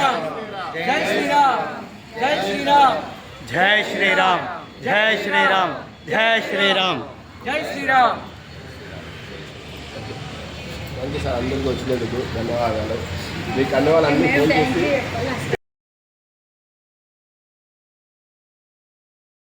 జై శ్రీరామ్ జై శ్రీరామ్ జై శ్రీరామ్ జై శ్రీరామ్ జై శ్రీరామ్ జై శ్రీరామ్ థ్యాంక్ యూ సార్ అందరికీ వచ్చినందుకు ధన్యవాదాలు. మీకు అన్న వాళ్ళందరూ ఫోన్ చేసి